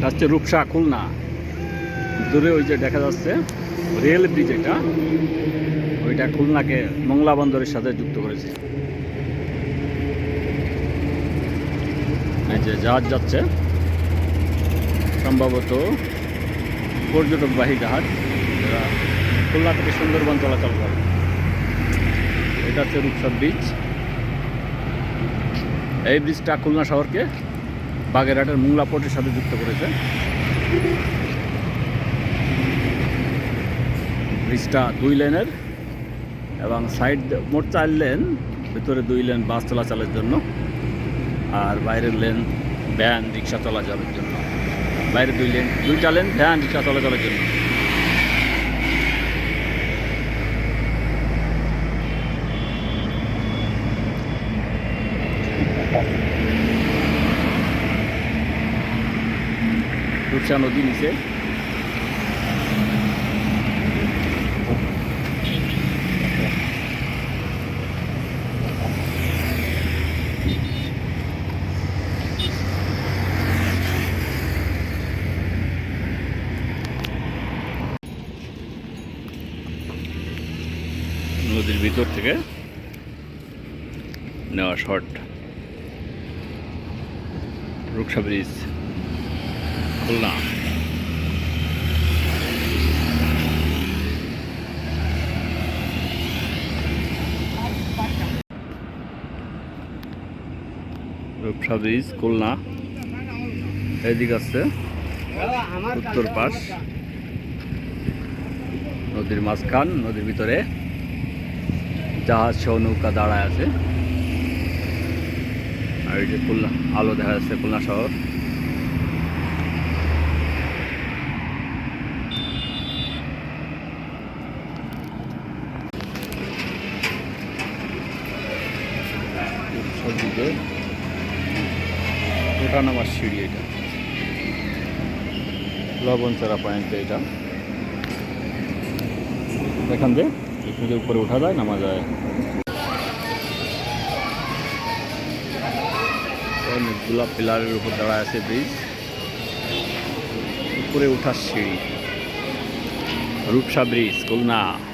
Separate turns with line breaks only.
হচ্ছে রূপসা খুলনা। দূরে ওই যে দেখা যাচ্ছে রেল ব্রিজ এটা। ওইটা খুলনাকে মংলা বন্দরের সাথে যুক্ত করেছে। এই যে জাহাজ যাচ্ছে। সম্ভবত পর্যটকবাহী জাহাজ। যারা খুলনা থেকে সুন্দরবন চলাচল করে। এটা হচ্ছে রূপসা ব্রিজ। এই ব্রিজটা খুলনা শহরকে বাগেরহাটের মুংলা পোর্টের সাথে যুক্ত করেছে। ব্রিজটা দুই লেনের এবং সাইড মোট চার লেন, ভিতরে দুই লেন বাস চলাচলের জন্য, আর বাইরের লেন ভ্যান রিক্সা চলাচলের জন্য। বাইরে দুই লেন, দুইটা লেন ভ্যান রিক্সা চলাচলের জন্য। রূপসা নদী নিচে। নদীর ভিতর থেকে নেওয়া shot Rupsha bridge. Khulna Rupsha bridge Khulna এদিকে আছে উত্তর পাশ। নদীর মাঝখান, নদীর ভিতরে জাহাজ সহ নৌকা দাঁড়ায় আছে। আর এই যে খুলনা আলো দেখা যাচ্ছে খুলনা শহর। সবদিকে ওঠা নামার সিঁড়ি এটা। লবণচড়া পয়েন্ট এটা। এখান দিয়ে একটু যে উপরে ওঠা যায়, নামা যায়। অনেকগুলা পিলারের উপর দাঁড়ায় আছে ব্রিজ। উপরে ওঠার সিঁড়ি। রূপসা ব্রিজ, খুলনা।